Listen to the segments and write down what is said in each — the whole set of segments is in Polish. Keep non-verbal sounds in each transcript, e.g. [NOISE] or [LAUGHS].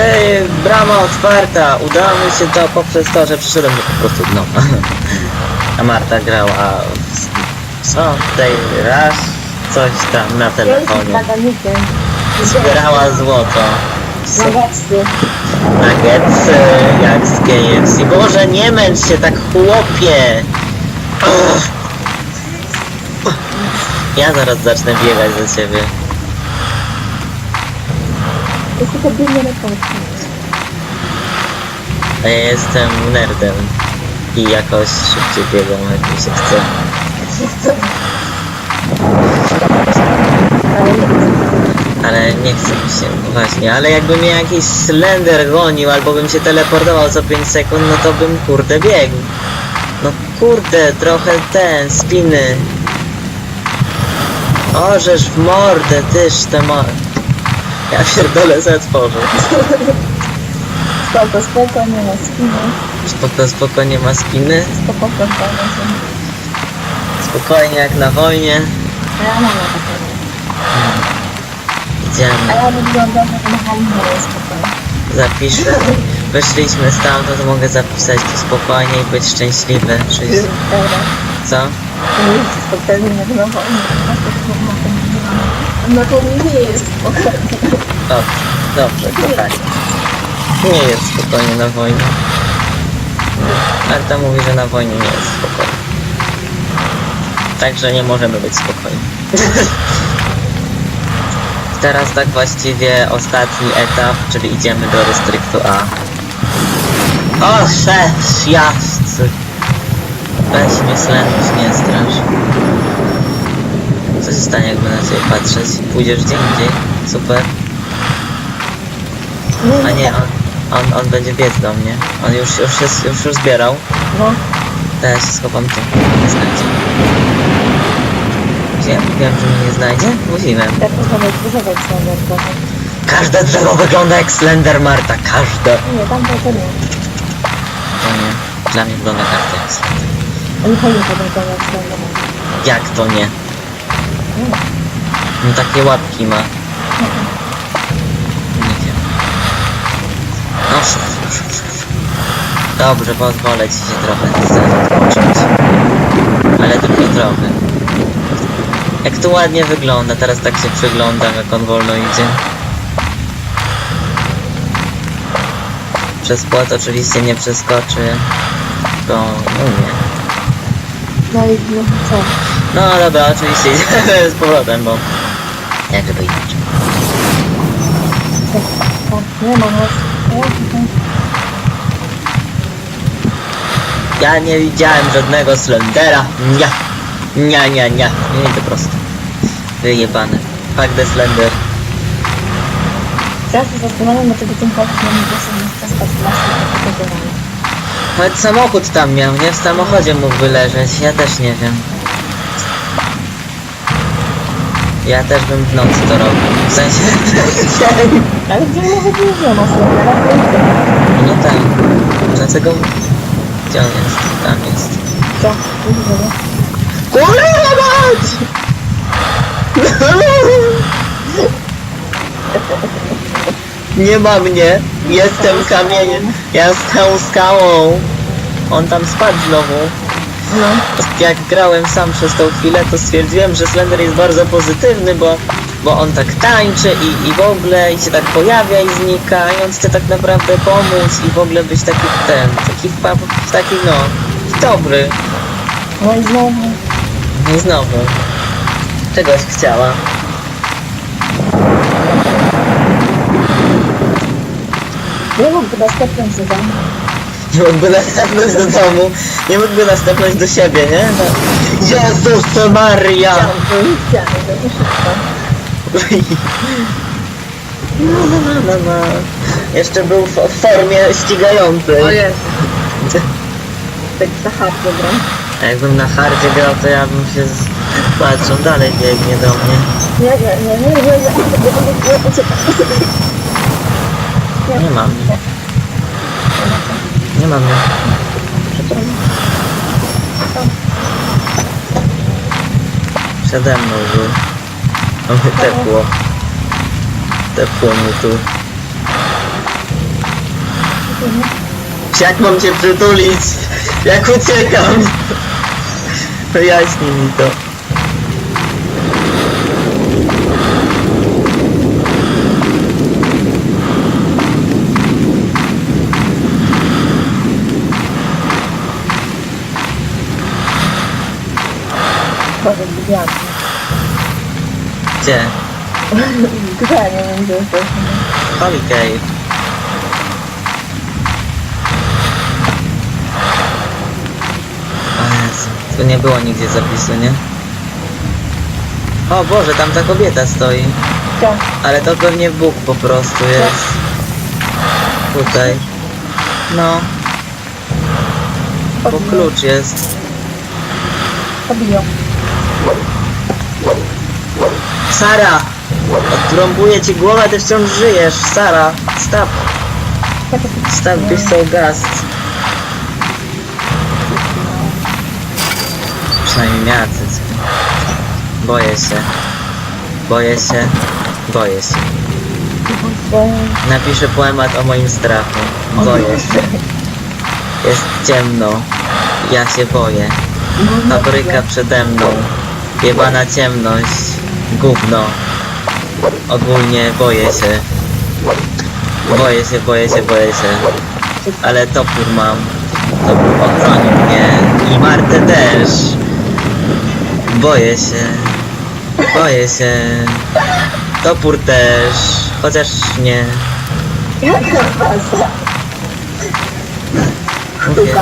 Ej, brama otwarta! Udało mi się to poprzez to, że przyszedłem po prostu dno. A Marta grała w... Co? Tutaj raz coś tam na telefonie. Zbierała złoto. Nuggetsy. Nuggetsy jak z KFC. Boże, nie męcz się tak chłopie! Ja zaraz zacznę biegać za ciebie. Na. A ja jestem nerdem. I jakoś szybciej biegam jak mi się chce. Ale nie. Chce mi się, właśnie, ale jakby mnie jakiś slender gonił, albo bym się teleportował co 5 sekund, no to bym kurde biegł. No kurde, trochę ten, spiny. Orzesz w mordę, tyż te mo... Ja pierdolę zatworzę. Spoko, spoko, nie ma skinu. Spoko, spoko, nie ma spiny. Spoko, spoko, Spokojnie jak na wojnie. A ja mam na takiego. A Idziemy, ja wyglądam jak na halinę, spokojnie. zapiszę. Wyszliśmy stamtąd, mogę zapisać tu spokojnie i być szczęśliwy. Dobra. Co? Spokojnie jak na wojnie. No to nie jest spokojnie. Dobrze, dobrze, kochani. Nie jest spokojnie na wojnie. Marta mówi, że na wojnie nie jest spokojnie. Także nie możemy być spokojni. [LAUGHS] Teraz tak właściwie ostatni etap, czyli idziemy do dystryktu A. O, szef, jazd! Weź mnie nie. Co się stanie, jakby na ciebie patrzeć? Pójdziesz gdzie indziej? Super. A nie, on, on, on będzie biec do mnie. On już, już, jest, już, już zbierał. No, To ja się schowam tu. Nie znajdzie. Gdzie? Wiem, że mnie nie znajdzie? Mówiłem. jak można wybudować sobie trochę. Każde drzewo wygląda jak Slender Marta. Każde. Nie, tam to to nie. To nie. Dla mnie wygląda każde jak Slender. Oni fajnie podróżować sobie. Jak to nie? No takie łapki ma. Nie wiem. No szuf, szuf, szuf. Dobrze, pozwolę ci się trochę zacząć. Ale tylko trochę. Jak to ładnie wygląda, teraz tak się przyglądam, jak on wolno idzie. Przez płot oczywiście nie przeskoczy, bo no. No i no, co? No dobra, oczywiście [LAUGHS] z powrotem, bo... Jak żeby inaczej. Nie ma nas. Ja nie widziałem żadnego Slendera. Nie. Nie, nie, nie. Nie to prosto. Wyjebane. Fuck the Slender. Teraz się zastanawiam, dlaczego ten chłopak na mnie głosem nie chce spać w kategorii. Nawet samochód tam miał, nie? W samochodzie mógłby leżeć. Ja też nie wiem. Ja też bym w nocy to robił. W sensie... [LAUGHS] Ale gdzie być nie to. No tam. Dlaczego... Gdzie on jest? Tam jest. Co? Kurwa mać! Nie ma mnie. Jestem kamieniem. Ja z tą skałą. On tam spadł znowu. No. Jak grałem sam przez tą chwilę, to stwierdziłem, że Slender jest bardzo pozytywny, bo, bo on tak tańczy i, i w ogóle i się tak pojawia i znika i on chce tak naprawdę pomóc i w ogóle być taki ten, taki, taki no, dobry. No i znowu. No i znowu. Czegoś chciała. Nie mógłby następnym sezonie. Nie mógłby następnąć do domu. Nie mógłby następnąć do siebie, nie? No. Jezus Maria! No, no, no, no, no. Jeszcze był w, w formie ścigającej. jest. Tak za hard dobra. A jakbym na hardzie grał, to ja bym się z... Patrz, on dalej biegnie do mnie. Nie, nie, nie, nie, nie, nie, nie, nie, uciekaj. Nie ma mnie. Nie ma mnie. Przede mną był. Mamy tepło. Tepło mu tu. Jak mam cię przytulić? Jak uciekam? Wyjaśnij mi to. Gwiazdy. Gdzie? Gdzie? Nie wiem, gdzie jesteśmy. O Jezu, tu nie było nigdzie zapisu, nie? O Boże, tam ta kobieta stoi. Gdzie? Ale to pewnie Bóg po prostu jest. Tutaj. No, bo klucz jest. Pobiją. Sara! Odtrąbuję ci głowę, ty wciąż żyjesz. Sara, stop, stop, so gast. Przynajmniej miała cycki. Boję się. Boję się. Boję się. Napiszę poemat o moim strachu. Boję się. Jest ciemno. Ja się boję. Fabryka przede mną. Jebana ciemność. Gówno. Ogólnie boję się. Boję się, boję się, boję się. Ale topór mam. Topór ochroni mnie. I Martę też. Boję się. Boję się. Topór też. Chociaż nie. Jaka faza? Mówię.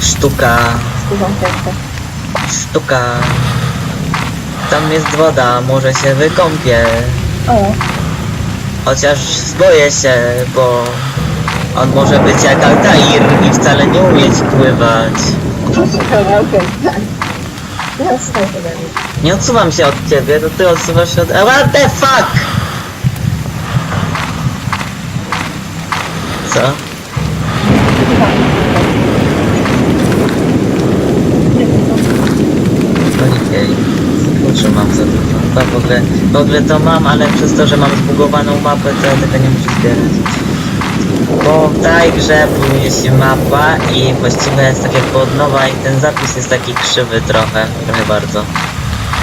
Sztuka. Sztuka. Sztuka. Tam jest woda, może się wykąpię. O, Chociaż boję się, bo on może być jak Altair i wcale nie umieć pływać. dobra, okej, tak. Ode mnie. Nie odsuwam się od ciebie, to ty odsuwasz się od... What the fuck? Co? Nie wiem, co. Okej. Kluczy mam. Chyba w ogóle, w ogóle to mam, ale przez to, że mam zbugowaną mapę, to ja tego nie muszę zbierać. Bo w tej grze się mapa i właściwie jest tak jakby od nowa i ten zapis jest taki krzywy trochę, trochę bardzo.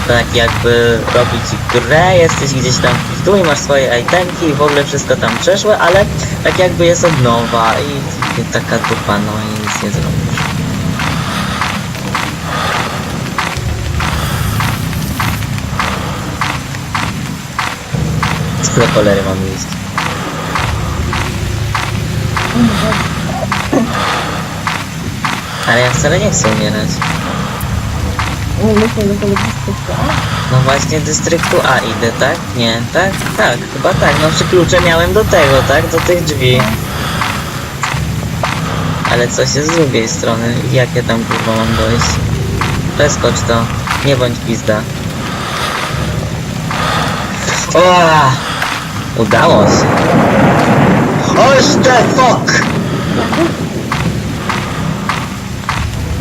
Tak jakby robić grę, jesteś gdzieś tam w dół i masz swoje itemki i w ogóle wszystko tam przeszłe, ale tak jakby jest od nowa i, i taka dupa, no i nic nie zrobisz. Do cholery mam iść. Ale ja wcale nie chcę umierać. No właśnie dystryktu A idę, tak? Nie, tak? Tak, chyba tak. No czy klucze miałem do tego, tak? Do tych drzwi. Ale coś jest z drugiej strony. Jak ja tam kurwa mam dojść? Przeskocz to. Nie bądź pizda. Udało się. Oż the fuck!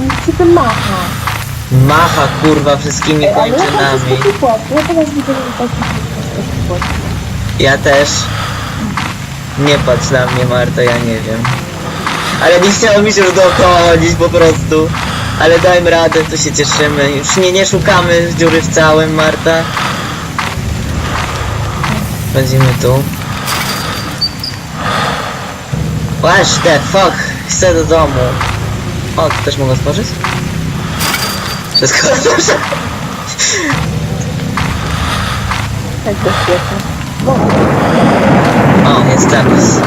I co ty macha? Macha kurwa wszystkimi Ej, ale ja teraz kończynami. Ja teraz widzę, że to jest taki płot. Ja też. Nie patrz na mnie, Marta, ja nie wiem. Ale nie chciało mi się już dookoła chodzić po prostu. Ale dajmy radę, to się cieszymy. Już nie, nie szukamy dziury w całym, Marta. Chodzimy tu. What the fuck? Chcę do domu. O, tu też mogę otworzyć? Wszystko dobrze. Tak bezpiecznie. Bo O, jest zapis.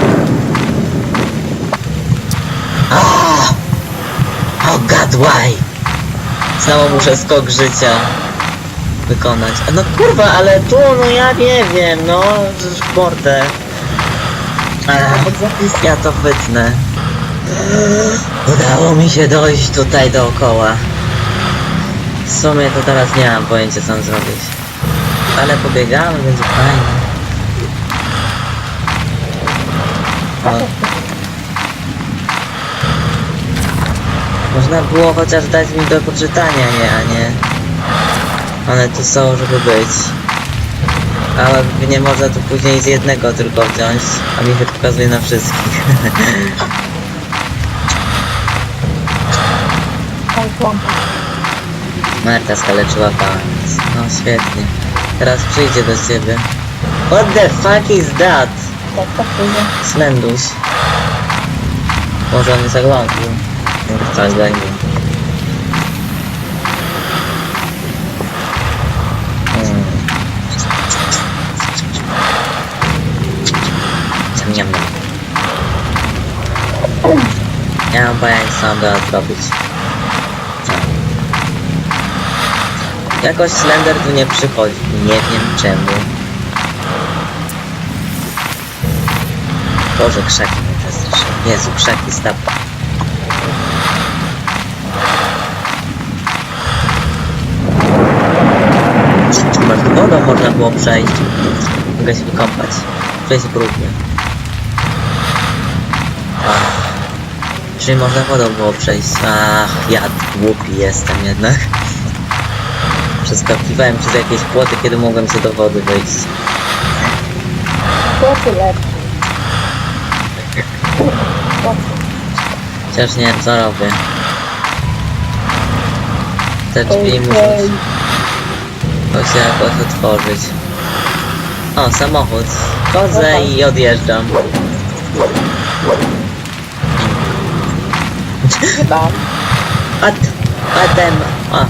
Ah! Oh god, why? Znowu muszę skok życia wykonać. No kurwa, ale tu, no ja nie wiem, no, mordę. Ech, ja to wytnę. Udało mi się dojść tutaj dookoła. W sumie to teraz nie mam pojęcia co zrobić. Ale pobiegamy, będzie fajnie. O. Można było chociaż dać mi do poczytania je, a nie... One tu są, żeby być. A nie można tu później z jednego tylko wziąć, a mi się pokazuje na wszystkich. [LAUGHS] Marta skaleczyła palec. No świetnie. Teraz przyjdzie do ciebie. What the fuck is that? Tak, tak pójdzie. Slenduś. Może on jest zaglądł. Będzie. Nie mam pojęcia co mam zrobić. Jakoś Slender tu nie przychodzi. Nie wiem czemu. Boże, krzaki mnie przestraszyły. Jezu, krzaki, stop. Chyba z wodą można było przejść. Mogę się wykąpać. Przejść brudnie. Czyli można wodą było przejść. Ach, ja głupi jestem jednak. Przeskakiwałem przez jakieś płoty, kiedy mogłem sobie do wody wyjść. To tyle. Chociaż nie wiem co robię. Te drzwi muszę, ej. muszę się jakoś otworzyć. O, samochód. Chodzę i odjeżdżam. Chyba. At, atem, a.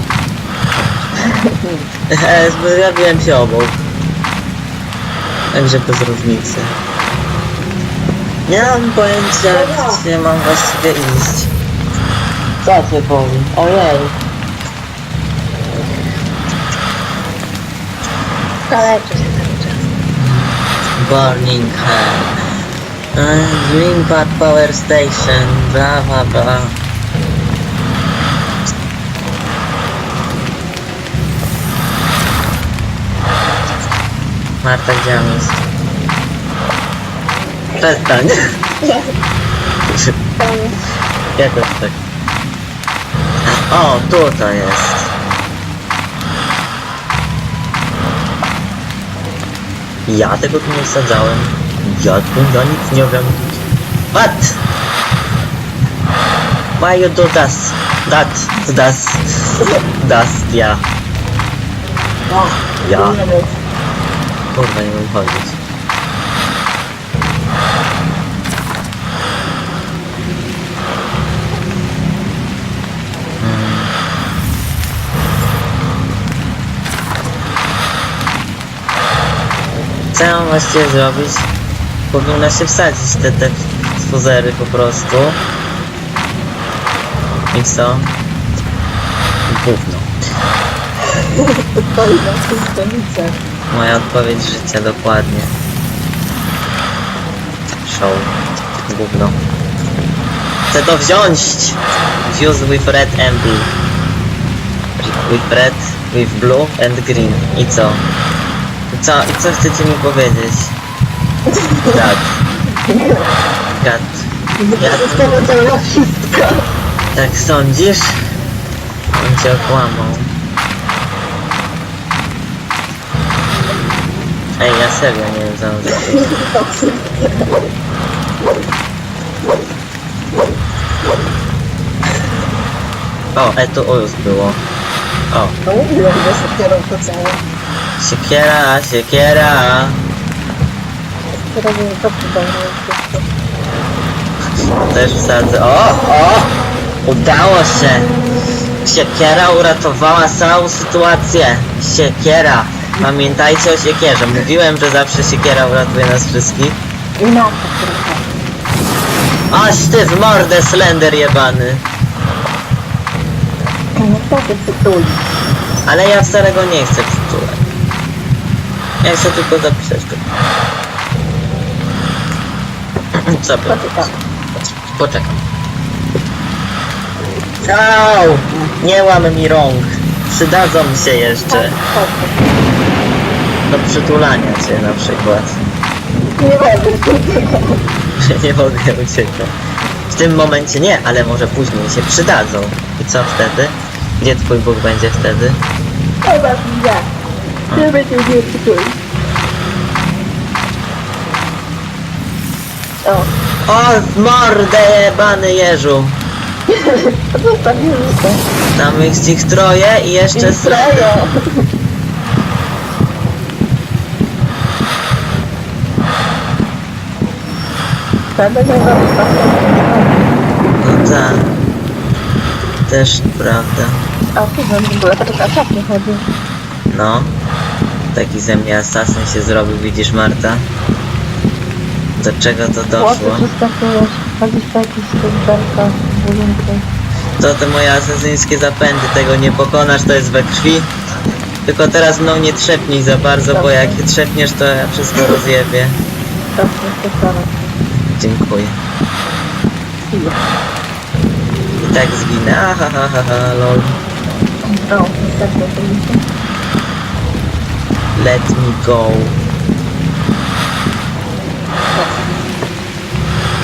E, Zjawiłem się obok. Także bez różnicy. Nie mam pojęcia, gdzie mam właściwie iść. Co cię boli? Ojej. Kaleczy się cały czas. Burning Hell. Uh, Green Park Power Station, bla bla bla. Marta, gdzie on jest? Przestań. Tam Ja też tak. O, tutaj jest. Ja tego tu nie wsadzałem. Ja tu ja nic nie wiem. What? Why you do das? That, das, das, ja. Ja. Kurwa, nie wiem chodzić. Co ja mam właściwie zrobić? Powinna się wsadzić te, te fuzery po prostu. I co? Gówno. [LAUGHS] To stoi na tym stolicach. Moja odpowiedź życia, dokładnie. Show. Gówno. Chcę to wziąć! Fuse with red and blue. With red, with blue and green. I co? I co, i co chcecie mi powiedzieć? Gad. Gad. Wszystko. tak sądzisz? On cię okłamał. Ej, ja serio nie wiem co zrobić. O, e tu już było. O, No mówiłem, że sekierą to całe. siekiera, siekiera. Teraz nie to. Też wsadzę. O, o! Udało się! Siekiera uratowała całą sytuację. Siekiera. Pamiętajcie o siekierze. Mówiłem, że zawsze siekiera uratuje nas wszystkich. I na to. Aż ty w mordę, Slender jebany. No co ty cytuj? Ale ja wcale go nie chcę przytulać. Ja chcę tylko zapisać go. [CLEARS THROAT] Co by? Poczekam. Poczekam. Au! Nie łam mi rąk. Przydadzą mi się jeszcze. Chodź. Do przytulania cię na przykład. Nie będę. [LAUGHS] nie mogę uciekać. W tym momencie nie, ale może później się przydadzą. I co wtedy? Gdzie twój Bóg będzie wtedy? Zobacz ja. Ty będziesz nie cytuj. O, O, w mordę jebany jeżu! To zostawiłem to. Tam jest ich troje i jeszcze... I stroją. Wtedy nie. No tak. Też prawda. A tu w ogóle to taka czapnie chodzi. No. Taki ze mnie asasyn się zrobił, widzisz Marta? Do czego to Włosy doszło? przeskakujesz, chodzisz po jakichś skrzydłach, To te moje asesyńskie zapędy, tego nie pokonasz, to jest we krwi. Tylko teraz mną nie trzepnij za bardzo, bo jak trzepniesz, to ja wszystko rozjebię. Dobrze. Dziękuję. I tak zginę. Aha, ha, ha, ha, lol. O, niestety, oczywiście. Let me go.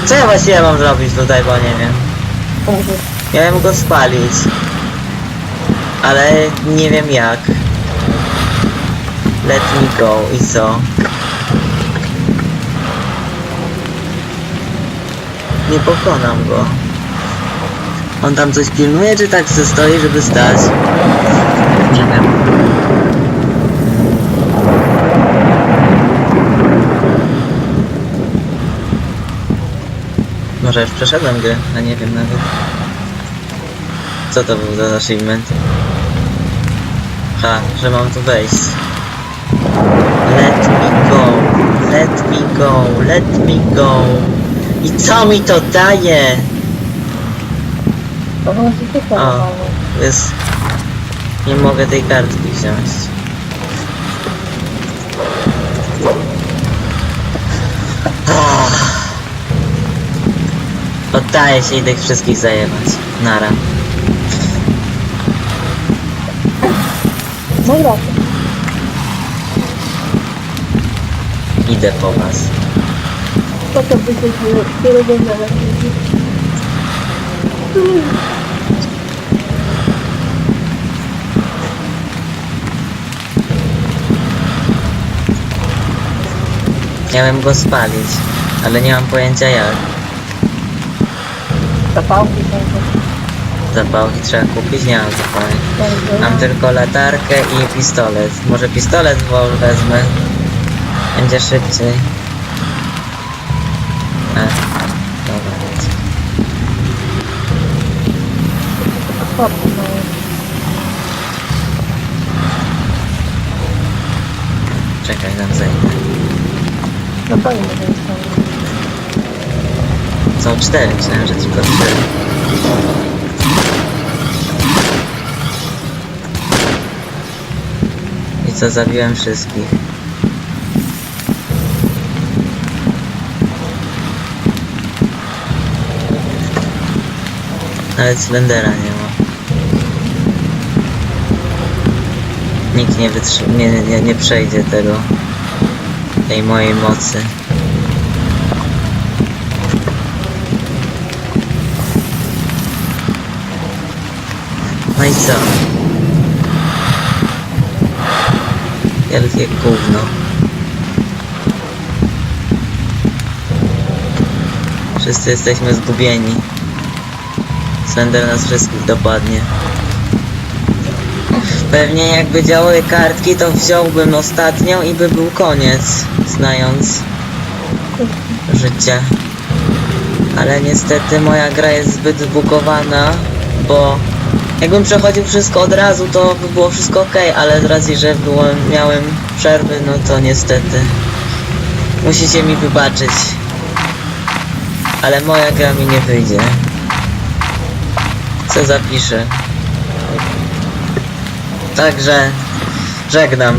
Co ja właściwie mam zrobić tutaj, bo nie wiem. Miałem go spalić. Ale nie wiem jak. Let me go i co? Nie pokonam go. On tam coś pilnuje, czy tak se stoi, żeby stać? Nie. Może już przeszedłem grę, a nie wiem nawet. Co to był za achievement? Ha, że mam tu wejść. Let me go, let me go, let me go. I co mi to daje? A. Jest... Nie mogę tej kartki wziąć. Oddaję się i tych wszystkich zajebać. Nara. No raczej. Idę po was. To to by się które będzie lepiej. Miałem go spalić, ale nie mam pojęcia jak. Zapałki są Zapałki trzeba kupić, nie mam zapałek. Mam tylko latarkę i pistolet. Może pistolet wezmę. Będzie szybciej. E, dobra. mają. Czekaj, tam zejdę. No to nie może jest tam. Są cztery, myślałem, że tylko trzy. I co, zabiłem wszystkich. Nawet Slendera nie ma. Nikt nie nie, nie, nie przejdzie tego, tej mojej mocy. No i co? Wielkie gówno. Wszyscy jesteśmy zgubieni. Slender nas wszystkich dopadnie. Pewnie jakby działały kartki, to wziąłbym ostatnią i by był koniec, znając życie. Ale niestety moja gra jest zbyt zbugowana, bo jakbym przechodził wszystko od razu, to by było wszystko ok, ale z racji, że byłem, miałem przerwy, no to niestety. Musicie mi wybaczyć. Ale moja gra mi nie wyjdzie. Co zapiszę? Także żegnam.